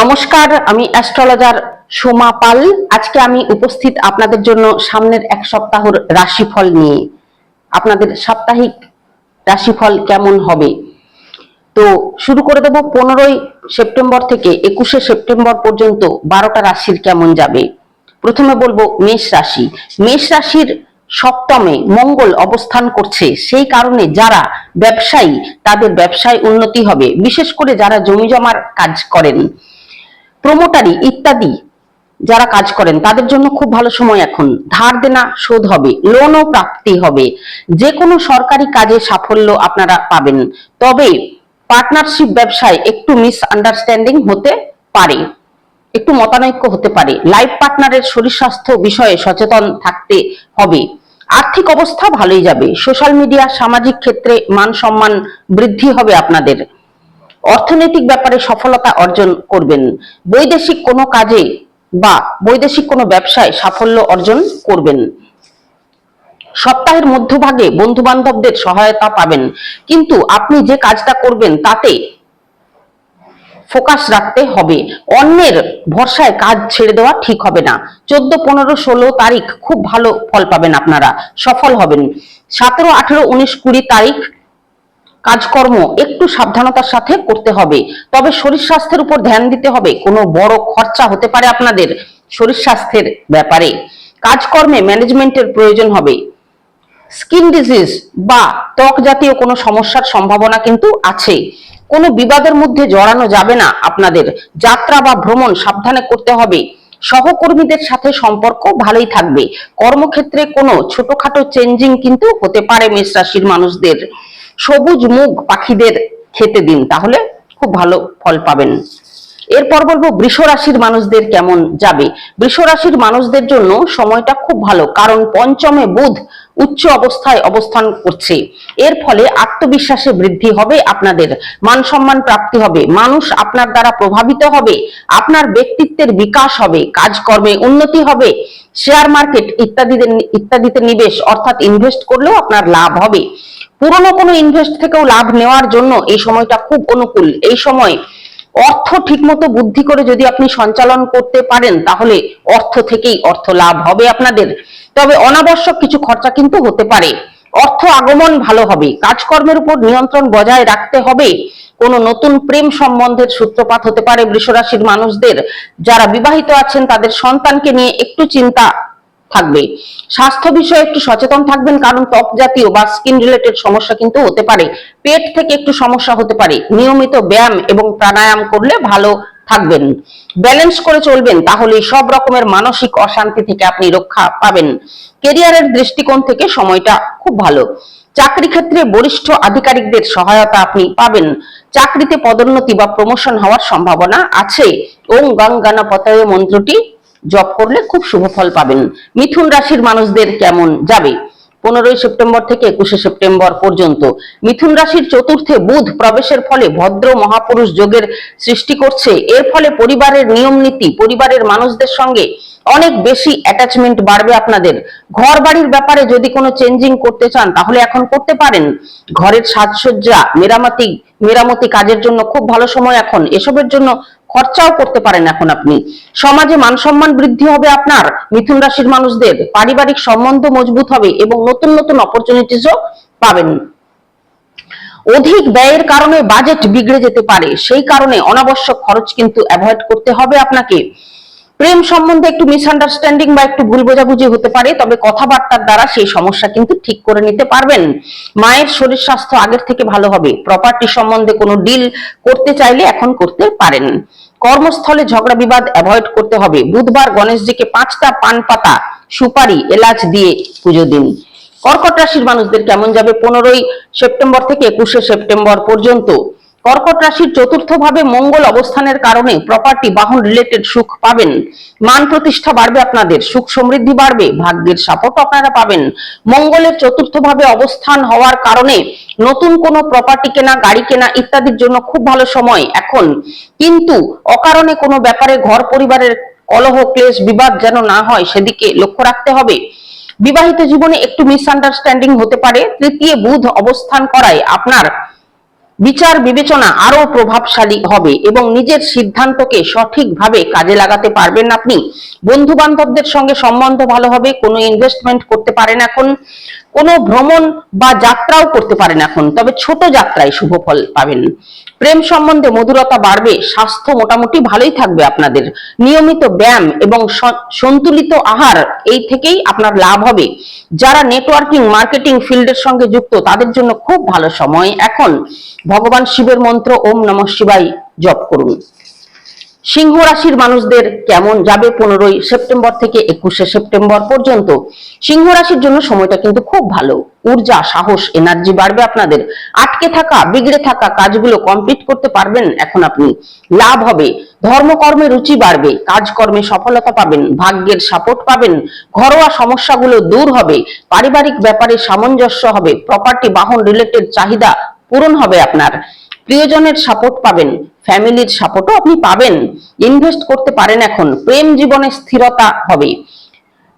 নমস্কার, আমি অ্যাস্ট্রোলজার সোমা পাল। আজকে আমি উপস্থিত আপনাদের জন্য সামনের এক সপ্তাহর রাশিফল নিয়ে। আপনাদের সাপ্তাহিক রাশিফল কেমন হবে? তো শুরু করে দেব, পনেরোই সেপ্টেম্বর থেকে একুশে সেপ্টেম্বর পর্যন্ত বারোটা রাশির কেমন যাবে? প্রথমে বলব মেষ রাশি। মেষ রাশির সপ্তমে মঙ্গল অবস্থান করছে। সেই কারণে যারা ব্যবসায়ী, তাদের ব্যবসায় উন্নতি হবে। বিশেষ করে যারা জমি জমার কাজ করেন। প্রমোটারি ইত্যাদি যারা কাজ করেন, তাদের জন্য খুব ভালো সময় এখন। ধার দেনা শোধ হবে লোনও প্রাপ্তি হবে। যে কোনো সরকারি কাজে সাফল্য আপনারা পাবেন। তবে পার্টনারশিপ ব্যবসায় একটু মিস আন্ডারস্ট্যান্ডিং হতে পারে, একটু মতানৈক্য হতে পারে। লাইফ পার্টনারের শরীর স্বাস্থ্য বিষয়ে সচেতন থাকতে হবে। আর্থিক অবস্থা ভালোই যাবে। সোশ্যাল মিডিয়া সামাজিক ক্ষেত্রে মান সম্মান বৃদ্ধি হবে আপনাদের। অর্থনৈতিক ব্যাপারে সফলতা অর্জন করবেন। বৈদেশিক কোনো কাজে বা বৈদেশিক কোনো ব্যবসায় সাফল্য অর্জন করবেন। সপ্তাহের মধ্যভাগে বন্ধু বান্ধবদের সহায়তা পাবেন। কিন্তু আপনি যে কাজটা করবেন তাতে ফোকাস রাখতে হবে। অন্যের ভরসায় কাজ ছেড়ে দেওয়া ঠিক হবে না। চোদ্দ, পনেরো, ষোলো তারিখ খুব ভালো ফল পাবেন আপনারা। সফল হবেন। সতেরো, আঠেরো, উনিশ, কুড়ি তারিখ কাজকর্ম একটু সাবধানতার সাথে করতে হবে। তবে শরীর স্বাস্থ্যের উপর ধ্যান দিতে হবে। কোনো বড় খরচা হতে পারে আপনাদের শরীর স্বাস্থ্যের ব্যাপারে। কাজকর্মে ম্যানেজমেন্টের প্রয়োজন হবে। স্কিন ডিজিজ বা ত্বক জাতীয় কোনো সমস্যার সম্ভাবনা কিন্তু আছে। কোনো বিবাদের মধ্যে জড়ানো যাবে না আপনাদের। যাত্রা বা ভ্রমণ সাবধানে করতে হবে। সহকর্মীদের সাথে সম্পর্ক ভালোই থাকবে। কর্মক্ষেত্রে কোনো ছোটখাটো চেঞ্জিং কিন্তু হতে পারে মেষ রাশির মানুষদের। সবুজ মুখ পাখিদের খেতে দিন, তাহলে খুব ভালো ফল পাবেন। এরপর বলব বৃষ রাশির মানুষদের কেমন যাবে? বৃষ রাশির মানুষদের জন্য সময়টা খুব ভালো, কারণ পঞ্চমে বুধ উচ্চ অবস্থায় অবস্থান করছে। এর ফলে আত্মবিশ্বাসে বৃদ্ধি হবে আপনাদের, মান সম্মান প্রাপ্তি হবে, মানুষ আপনার দ্বারা প্রভাবিত হবে, আপনার ব্যক্তিত্বের বিকাশ হবে, কাজকর্মে উন্নতি হবে শেয়ার মার্কেট ইত্যাদিতে ইত্যাদিতে নিবেশ, অর্থাৎ ইনভেস্ট করলেও আপনার লাভ হবে। পুরনো কোনো ইনভেস্ট থেকেও লাভ নেওয়ার জন্য এই সময়টা খুব অনুকূল। এই সময় অর্থ ঠিকমতো বুদ্ধি করে যদি আপনি সঞ্চালন করতে পারেন, তাহলে অর্থ থেকেই অর্থ লাভ হবে আপনাদের। তবে অনাবশ্যক কিছু খরচা কিন্তু হতে পারে। অর্থ আগমন ভালো হবে। কাজকর্মের উপর নিয়ন্ত্রণ বজায় রাখতে হবে। কোনো নতুন প্রেম সম্বন্ধের সূত্রপাত হতে পারে বৃষরাশির মানুষদের। যারা বিবাহিত আছেন, তাদের সন্তানকে নিয়ে একটু চিন্তা থাকবে। স্বাস্থ্য বিষয়ে একটু সচেতন থাকবেন, কারণ ত্বক জাতীয় বা স্কিন রিলেটেড সমস্যা কিন্তু হতে পারে। পেট থেকে একটু সমস্যা হতে পারে। নিয়মিত ব্যায়াম এবং প্রাণায়াম করলে ভালো থাকবেন। ব্যালেন্স করে চলবেন তাহলে সব রকমের মানসিক অশান্তি থেকে আপনি রক্ষা পাবেন। কেরিয়ারের দৃষ্টিকোণ থেকে সময়টা খুব ভালো। চাকরি ক্ষেত্রে বরিষ্ঠ আধিকারিকদের সহায়তা আপনি পাবেন। চাকরিতে পদোন্নতি বা প্রমোশন হওয়ার সম্ভাবনা আছে। ওং গঙ্গানা পতায় মন্ত্রটি জপ করলে খুব শুভ ফল পাবেন। মিথুন রাশির মানুষদের কেমন যাবে? পনেরোই সেপ্টেম্বর থেকে একুশে সেপ্টেম্বর পর্যন্ত। মিথুন রাশির চতুর্থে বুধ প্রবেশের ফলে ভদ্র মহাপুরুষ যোগের সৃষ্টি করছে। এর ফলে পরিবারের নিয়ম নীতি, পরিবারের মানুষদের সঙ্গে অনেক বেশি অ্যাটাচমেন্ট বাড়বে আপনাদের। ঘর বাড়ির ব্যাপারে যদি কোনো চেঞ্জিং করতে চান, তাহলে এখন করতে পারেন। ঘরের সাজসজ্জা, মেরামতি মেরামতি কাজের জন্য খুব ভালো সময় এখন। এসবের জন্য খরচাও করতে পারেন এখন আপনি। সমাজে মান সম্মান বৃদ্ধি হবে আপনার, মিথুন রাশির মানুষদের। পারিবারিক সম্বন্ধ মজবুত হবে এবং নতুন নতুন অপরচুনিটিসও পাবেন। অধিক ব্যয়ের কারণে বাজেট বিগড়ে যেতে পারে। সেই কারণে অনাবশ্যক খরচ কিন্তু অ্যাভয়েড করতে হবে আপনাকে। প্রেম সম্বন্ধে একটু মিসআন্ডারস্ট্যান্ডিং বা একটু ভুল বোঝাবুঝি হতে পারে, তবে কথাবার্তার দ্বারা সেই সমস্যা কিন্তু ঠিক করে নিতে পারবেন। মায়ের শরীর স্বাস্থ্য আগের থেকে ভালো হবে। প্রপার্টি সম্বন্ধে কোনো ডিল করতে চাইলে এখন করতে পারেন। কর্মস্থলে ঝগড়া বিবাদ অ্যাভয়েড করতে হবে। বুধবার গণেশজিকে পাঁচটা পান পাতা, সুপারি, এলাচ দিয়ে পুজো দিন। কর্কট রাশির মানুষদের কেমন যাবে? পনেরোই সেপ্টেম্বর থেকে একুশে সেপ্টেম্বর পর্যন্ত কর্কট রাশির চতুর্থ ভাবে মঙ্গল অবস্থানের কারণে প্রপার্টি বাহন রিলেটেড সুখ পাবেন। মান প্রতিষ্ঠা বাড়বে আপনাদের, সুখ সমৃদ্ধি বাড়বে, ভাগ্যের সাপোর্ট আপনারা পাবেন। মঙ্গলের চতুর্থ ভাবে অবস্থান হওয়ার কারণে নতুন কোনো প্রপার্টি কেনা, গাড়ি কেনা ইত্যাদির জন্য খুব ভালো সময় এখন। কিন্তু অকারণে কোনো ব্যাপারে ঘর পরিবারের কলহ, ক্লেশ, বিবাদ যেন না হয়, সেদিকে লক্ষ্য রাখতে হবে। বিবাহিত জীবনে একটু মিসআন্ডারস্ট্যান্ডিং হতে পারে। তৃতীয় বুধ অবস্থান করায় আপনার বিচার বিবেচনা আরও প্রভাবশালী হবে এবং নিজের সিদ্ধান্তকে সঠিকভাবে কাজে লাগাতে পারবেন আপনি। বন্ধু বান্ধবদের সঙ্গে সম্বন্ধ ভালো হবে, কোনো ইনভেস্টমেন্ট করতে পারেন এখন। কোনো ভ্রমণ বা যাত্রাও করতে পারেন এখন, তবে ছোট যাত্রায় শুভ ফল পাবেন। প্রেম সম্বন্ধে মধুরতা বাড়বে, স্বাস্থ্য মোটামুটি ভালোই থাকবে আপনাদের। নিয়মিত ব্যায়াম এবং সন্তুলিত আহার, এই থেকেই আপনার লাভ হবে। যারা নেটওয়ার্কিং মার্কেটিং ফিল্ডের সঙ্গে যুক্ত, তাদের জন্য খুব ভালো সময়। এখন ভগবান শিবের মন্ত্র, ওম নমঃ শিবাই জপ করুন। সিংহ রাশির মানুষদের কেমন যাবে পনেরোই সেপ্টেম্বর থেকে একুশে সেপ্টেম্বর পর্যন্ত? সিংহ রাশির জন্য সময়টা কিন্তু খুব ভালো। ঊর্জা, সাহস এনার্জি বাড়বে আপনাদের। আটকে থাকা, বিগড়ে থাকা কাজগুলো কমপ্লিট করতে পারবেন এখন আপনি। লাভ হবে। ধর্মকর্মে রুচি বাড়বে। কাজকর্মে সফলতা পাবেন। ভাগ্যের সাপোর্ট পাবেন। ঘরোয়া সমস্যাগুলো দূর হবে। পারিবারিক ব্যাপারে সামঞ্জস্য হবে। প্রপার্টি বাহন রিলেটেড চাহিদা পূরণ হবে আপনার। প্রিয়জনের সাপোর্ট পাবেন ফ্যামিলির সাপোর্টও আপনি পাবেন। ইনভেস্ট করতে পারেন এখন, প্রেম জীবনে স্থিরতা হবে।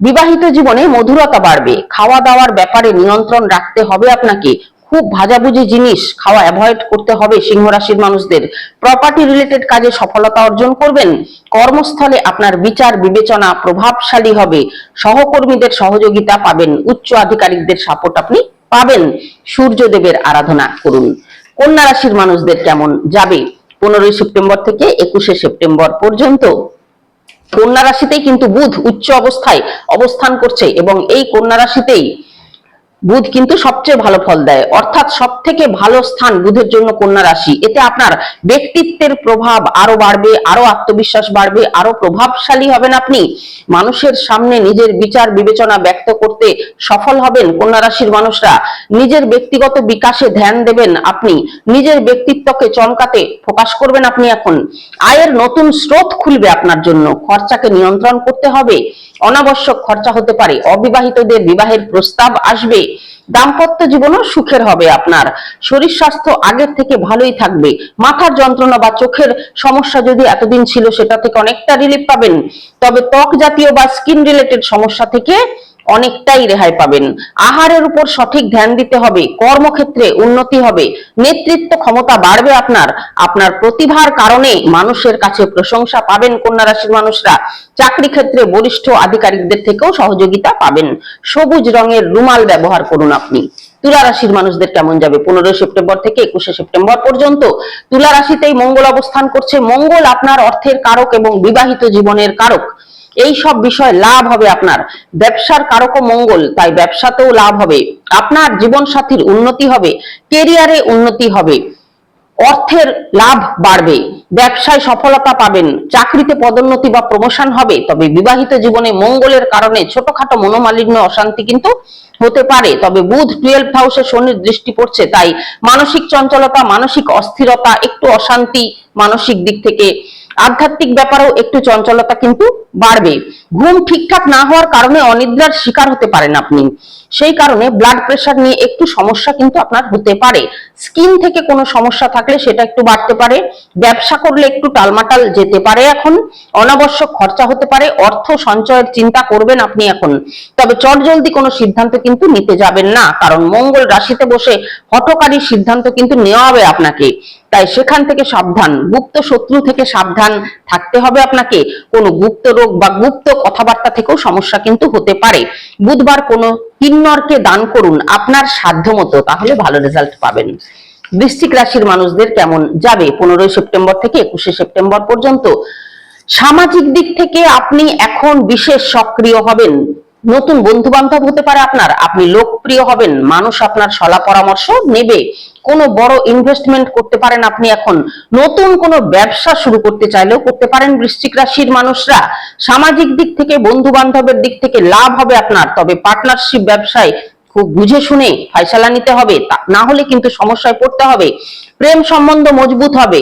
বিবাহিত জীবনে মধুরতা বাড়বে খাওয়া দাওয়ার ব্যাপারে নিয়ন্ত্রণ রাখতে হবে আপনাকে। খুব ভাজাভুজি জিনিস খাওয়া অ্যাভয়েড করতে হবে সিংহ রাশির মানুষদের। প্রপার্টি রিলেটেড কাজে সফলতা অর্জন করবেন, কর্মস্থলে আপনার বিচার, বিবেচনা প্রভাবশালী হবে। সহকর্মীদের সহযোগিতা পাবেন, উচ্চ আধিকারিকদের সাপোর্ট আপনি পাবেন। সূর্যদেবের আরাধনা করুন। কন্যা রাশির মানুষদের কেমন যাবে? পনেরোই সেপ্টেম্বর থেকে একুশে সেপ্টেম্বর পর্যন্ত। কন্যা রাশিতেই কিন্তু বুধ উচ্চ অবস্থায় অবস্থান করছে এবং এই কন্যা রাশিতেই বুধ কিন্তু সবচেয়ে ভালো ফল দেয়। অর্থাৎ সব থেকে ভালো স্থান বুধের জন্য কন্যা রাশি। এতে আপনার ব্যক্তিত্বের প্রভাব আরও বাড়বে, আরও আত্মবিশ্বাস বাড়বে, আরও প্রভাবশালী হবেন আপনি। মানুষের সামনে নিজের বিচার বিবেচনা ব্যক্ত করতে সফল হবেন কন্যা রাশির মানুষরা। নিজের ব্যক্তিগত বিকাশে ধ্যান দেবেন আপনি। নিজের ব্যক্তিত্বকে চমকাতে ফোকাস করবেন আপনি এখন। আয়ের নতুন স্রোত খুলবে আপনার জন্য। খরচাকে নিয়ন্ত্রণ করতে হবে। অনাবশ্যক খরচা হতে পারে। অবিবাহিতদের বিবাহের প্রস্তাব আসবে। দাম্পত্য জীবনও সুখের হবে আপনার। শরীর স্বাস্থ্য আগের থেকে ভালোই থাকবে। মাথার যন্ত্রণা বা চোখের সমস্যা যদি এতদিন ছিল, সেটা থেকে অনেকটা রিলিফ পাবেন। তবে ত্বক জাতীয় বা স্কিন রিলেটেড সমস্যা থেকে অনেকটাই রেহাই পাবেন। আহারের উপর সঠিক ধ্যান দিতে হবে, কর্মক্ষেত্রে উন্নতি হবে, নেতৃত্ব ক্ষমতা বাড়বে আপনার আপনার প্রতিভার কারণে মানুষের কাছে প্রশংসা পাবেন কন্যা রাশির মানুষরা, চাকরি ক্ষেত্রে বরিষ্ঠ আধিকারিকদের থেকেও সহযোগিতা পাবেন। সবুজ রঙের রুমাল ব্যবহার করুন আপনি। তুলা রাশির মানুষদের কেমন যাবে? পনেরোই সেপ্টেম্বর থেকে একুশে সেপ্টেম্বর পর্যন্ত তুলা রাশিতেই মঙ্গল অবস্থান করছে। মঙ্গল আপনার অর্থের কারক এবং বিবাহিত জীবনের কারক। এই সব বিষয় লাভ হবে আপনার। ব্যবসার কারক মঙ্গল, তাই ব্যবসাতেও লাভ হবে। আপনার জীবন সাথীর উন্নতি হবে, কেরিয়ারে উন্নতি হবে। অর্থের লাভ বাড়বে, ব্যবসায় সফলতা পাবেন, চাকরিতে পদোন্নতি বা প্রমোশন হবে, তবে বিবাহিত জীবনে মঙ্গলের কারণে ছোটখাটো মনোমালিন্য, অশান্তি কিন্তু হতে পারে। তবে বুধ টুয়েলভ হাউসে শনির দৃষ্টি পড়ছে, তাই মানসিক চঞ্চলতা, মানসিক অস্থিরতা, একটু অশান্তি মানসিক দিক থেকে আধ্যাত্মিক ব্যাপারেও একটু চঞ্চলতা কিন্তু বাড়বে। ঘুম ঠিকঠাক না হওয়ার কারণে অনিদ্রার শিকার হতে পারেন আপনি। সেই কারণে ব্লাড প্রেশার নিয়ে একটু সমস্যা কিন্তু আপনার হতে পারে। স্কিন থেকে কোনো সমস্যা থাকলে সেটা একটু বাড়তে পারে। ব্যবসা করলে একটু টালমাটাল যেতে পারে এখন। অনাবশ্যক খরচা হতে পারে। অর্থ সঞ্চয়ের চিন্তা করবেন আপনি এখন। তবে চটজলদি কোনো সিদ্ধান্ত কিন্তু নিতে যাবেন না। কারণ মঙ্গল রাশিতে বসে হঠকারী সিদ্ধান্ত কিন্তু নেওয়া হবে আপনাকে। তাই সেখান থেকে সাবধান, গুপ্ত শত্রু থেকে সাবধান থাকতে হবে আপনাকে। কোনো গুপ্ত রোগ বা গুপ্ত কথাবার্তা থেকেও সমস্যা কিন্তু হতে পারে। বুধবার কোনো কিন্নরকে দান করুন আপনার সাধ্য মতো তাহলে ভালো রেজাল্ট পাবেন। বৃশ্চিক রাশির মানুষদের কেমন যাবে? পনেরোই সেপ্টেম্বর থেকে একুশে সেপ্টেম্বর পর্যন্ত। সামাজিক দিক থেকে আপনি এখন বিশেষ সক্রিয় হবেন। নতুন বন্ধু বান্ধব হতে পারে আপনার, আপনি লোকপ্রিয় হবেন। মানুষ আপনার সলা পরামর্শ নেবে। কোনো বড় ইনভেস্টমেন্ট করতে পারেন আপনি এখন। নতুন কোনো ব্যবসা শুরু করতে চাইলেও করতে পারেন বৃশ্চিক রাশির মানুষরা। সামাজিক দিক থেকে বন্ধু বান্ধবের দিক থেকে লাভ হবে আপনার। তবে পার্টনারশিপ ব্যবসায় খুব বুঝে শুনে ফয়সালা নিতে হবে। না হলে কিন্তু সমস্যায় পড়তে হবে। প্রেম সম্বন্ধ মজবুত হবে।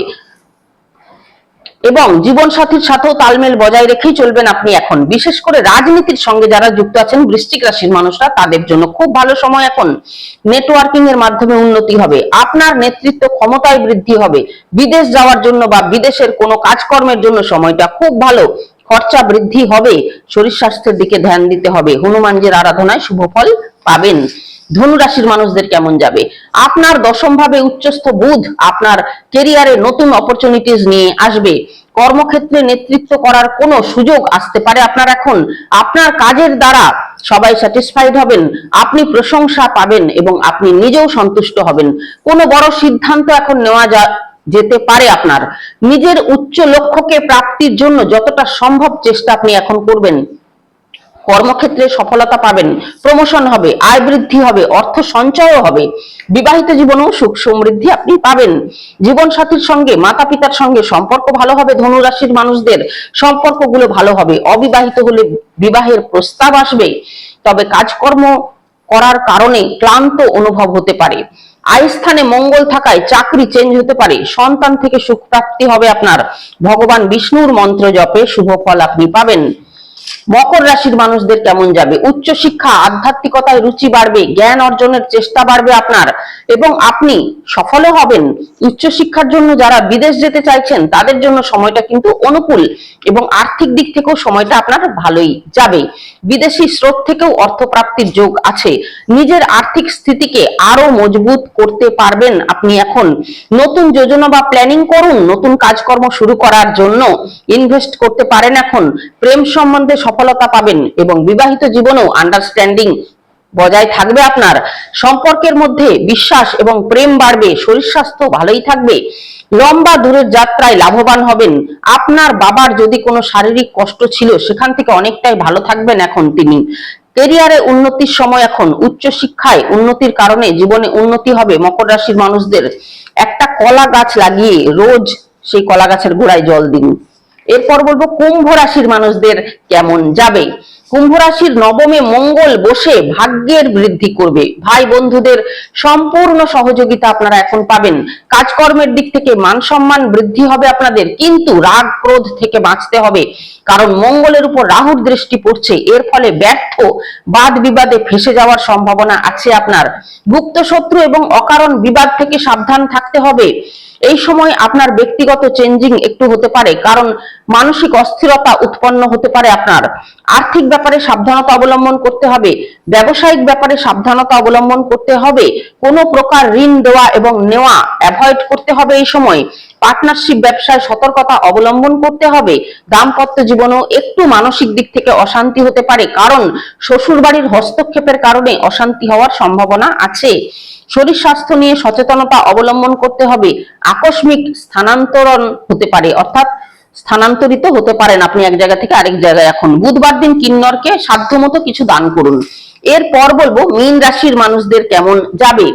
এবং জীবন সাথীর সাথেও তালমেল বজায় রেখেই চলবেন আপনি এখন। বিশেষ করে রাজনীতির সঙ্গে যারা যুক্ত আছেন, বৃশ্চিক রাশির মানুষরা, তাদের জন্য খুব ভালো সময় এখন। নেটওয়ার্কিং এর মাধ্যমে উন্নতি হবে। আপনার নেতৃত্ব ক্ষমতায় বৃদ্ধি হবে। বিদেশ যাওয়ার জন্য বা বিদেশের কোনো কাজকর্মের জন্য সময়টা খুব ভালো। খরচা বৃদ্ধি হবে। শরীর স্বাস্থ্যের দিকে ধ্যান দিতে হবে। হনুমানজির আরাধনায় শুভ ফল পাবেন। ধনু রাশির মানুষদের কেমন যাবে? আপনার দশম ভাবে উচ্চস্থ বুধ আপনার কেরিয়ারে নতুন অপরচুনিটিস নিয়ে আসবে। কর্মক্ষেত্রে নেতৃত্ব করার কোনো সুযোগ আসতে পারে আপনার এখন। আপনার কাজের দ্বারা সবাই স্যাটিসফাইড হবেন, আপনি প্রশংসা পাবেন এবং আপনি নিজেও সন্তুষ্ট হবেন। কোনো বড় সিদ্ধান্ত এখন নেওয়া যা, যেতে পারে আপনার। নিজের উচ্চ লক্ষ্যকে প্রাপ্তির জন্য যতটা সম্ভব চেষ্টা আপনি এখন করবেন। কর্মক্ষেত্রে সফলতা পাবেন। প্রমোশন হবে, আয় বৃদ্ধি হবে, অর্থ সঞ্চয়ও হবে। বিবাহিত জীবনেও সুখ সমৃদ্ধি আপনি পাবেন। জীবন সাথীর সঙ্গে মাতা পিতার সঙ্গে সম্পর্ক ভালো হবে ধনু রাশির মানুষদের। সম্পর্কগুলো ভালো হবে। অবিবাহিত হলে বিবাহের প্রস্তাব আসবে। তবে কাজকর্ম করার কারণে ক্লান্ত অনুভব হতে পারে। আয় স্থানে মঙ্গল থাকায় চাকরি চেঞ্জ হতে পারে। সন্তান থেকে সুখ প্রাপ্তি হবে আপনার। ভগবান বিষ্ণুর মন্ত্র জপে শুভ ফল আপনি পাবেন। মকর রাশির মানুষদের কেমন যাবে? উচ্চ শিক্ষা আধ্যাত্মিকতায় রুচি বাড়বে, জ্ঞান অর্জনের চেষ্টা বাড়বে আপনার। এবং আপনি সফলও হবেন। উচ্চ শিক্ষার জন্য যারা বিদেশ যেতে চাইছেন, তাদের জন্য সময়টা কিন্তু অনুকূল এবং আর্থিক দিক থেকেও সময়টা আপনার ভালোই যাবে। বিদেশি স্রোত থেকেও অর্থপ্রাপ্তির যোগ আছে। নিজের আর্থিক স্থিতিকে আরও মজবুত করতে পারবেন আপনি এখন। নতুন যোজনা বা প্ল্যানিং করুন। নতুন কাজকর্ম শুরু করার জন্য ইনভেস্ট করতে পারেন এখন। প্রেম সম্বন্ধে সফলতা পাবেন এবং বিবাহিত জীবনেও আন্ডারস্ট্যান্ডিং বজায় থাকবে আপনার। সম্পর্কের মধ্যে বিশ্বাস এবং প্রেম বাড়বে, শরীর স্বাস্থ্য ভালোই থাকবে, লম্বা দূরের যাত্রায় লাভবান হবেন। আপনার বাবার যদি কোনো শারীরিক কষ্ট ছিল, সেখান থেকে অনেকটাই ভালো থাকবেন এখন তিনি। কেরিয়ারে উন্নতির সময় এখন উচ্চ শিক্ষায় উন্নতির কারণে জীবনে উন্নতি হবে মকর রাশির মানুষদের। একটা কলা গাছ লাগিয়ে রোজ সেই কলা গাছের গোড়ায় জল দিন। এরপর বলব কুম্ভ রাশির মানুষদের কেমন যাবে? কুম্ভ রাশির নবমে মঙ্গল বসে ভাগ্যের বৃদ্ধি করবে। ভাই বন্ধুদের সম্পূর্ণ সহযোগিতা আপনারা এখন পাবেন। কাজকর্মের দিক থেকে মান সম্মান বৃদ্ধি হবে আপনাদের, কিন্তু রাগ ক্রোধ থেকে বাঁচতে হবে। কারণ মঙ্গলের উপর রাহুর দৃষ্টি পড়ছে, এর ফলে ব্যর্থ বাদ বিবাদে ফেসে যাওয়ার সম্ভাবনা আছে আপনার। গুপ্ত শত্রু এবং অকারণ বিবাদ থেকে সাবধান থাকতে হবে। এই সময় আপনার ব্যক্তিগত চেঞ্জিং একটু হতে পারে, কারণ মানসিক অস্থিরতা উৎপন্ন হতে পারে আপনার। আর্থিক ব্যাপারে সাবধানতা অবলম্বন করতে হবে, ব্যবসায়িক ব্যাপারে সাবধানতা অবলম্বন করতে হবে, কোনো প্রকার ঋণ দেওয়া এবং নেওয়া অ্যাভয়েড করতে হবে এই সময়। পার্টনারশিপ ব্যবসায় সতর্কতা অবলম্বন করতে হবে। দাম্পত্য জীবনেও একটু মানসিক দিক থেকে অশান্তি হতে পারে, কারণ শ্বশুর বাড়ির হস্তক্ষেপের কারণে অশান্তি হওয়ার সম্ভাবনা আছে। শরীর স্বাস্থ্য নিয়ে সচেতনতা অবলম্বন করতে হবে। আকস্মিক স্থানান্তরণ হতে পারে, অর্থাৎ স্থানান্তরিত হতে পারেন আপনি এক জায়গা থেকে আরেক জায়গায়। এখন বুধবার দিন কিন্নরকে সাধ্যমতো কিছু দান করুন। এরপর বলব, মীন রাশির মানুষদের কেমন যাবে?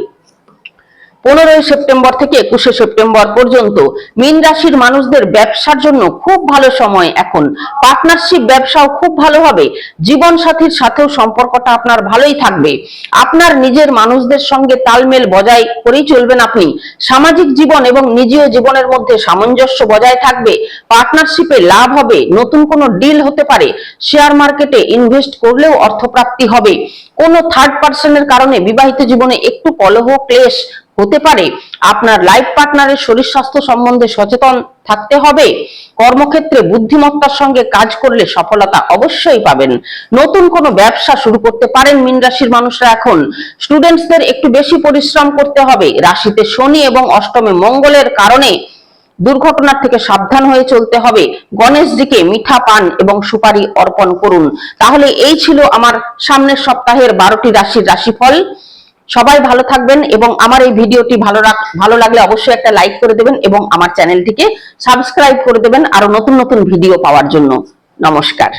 পনেরোই সেপ্টেম্বর থেকে একুশে সেপ্টেম্বর পর্যন্ত মীন রাশির মানুষদের ব্যবসার জন্য খুব ভালো সময় এখন। পার্টনারশিপ ব্যবসাও খুব ভালো হবে। জীবন সাথীর সাথেও সম্পর্কটা আপনার ভালোই থাকবে। আপনার নিজের মানুষদের সঙ্গে তালমেল বজায় করেই চলবেন আপনি। সামাজিক জীবন এবং নিজীয় জীবনের মধ্যে সামঞ্জস্য বজায় থাকবে। পার্টনারশিপে লাভ হবে। নতুন কোনো ডিল হতে পারে। শেয়ার মার্কেটে ইনভেস্ট করলেও অর্থপ্রাপ্তি হবে। কোনো থার্ড পার্সনের কারণে বিবাহিত জীবনে একটু কলহ, ক্লেশ হতে পারে। আপনার লাইফ পার্টনারের শরীর স্বাস্থ্য সম্বন্ধে সচেতন থাকতে হবে। কর্মক্ষেত্রে বুদ্ধিমত্তার সঙ্গে কাজ করলে সফলতা অবশ্যই পাবেন। নতুন কোনো ব্যবসা শুরু করতে পারেন মিন রাশির মানুষরা এখন। স্টুডেন্টসদের একটু বেশি পরিশ্রম করতে হবে। রাশিতে শনি এবং অষ্টমে মঙ্গলের কারণে দুর্ঘটনার থেকে সাবধান হয়ে চলতে হবে। গণেশজিকে মিঠা পান এবং সুপারি অর্পণ করুন। তাহলে এই ছিল আমার সামনের সপ্তাহের বারোটি রাশির রাশিফল। সবাই ভালো থাকবেন এবং আমার এই ভিডিওটি ভালো ভালো লাগলে অবশ্যই একটা লাইক করে দেবেন এবং আমার চ্যানেলটিকে সাবস্ক্রাইব করে দেবেন আরও নতুন নতুন ভিডিও পাওয়ার জন্য। নমস্কার।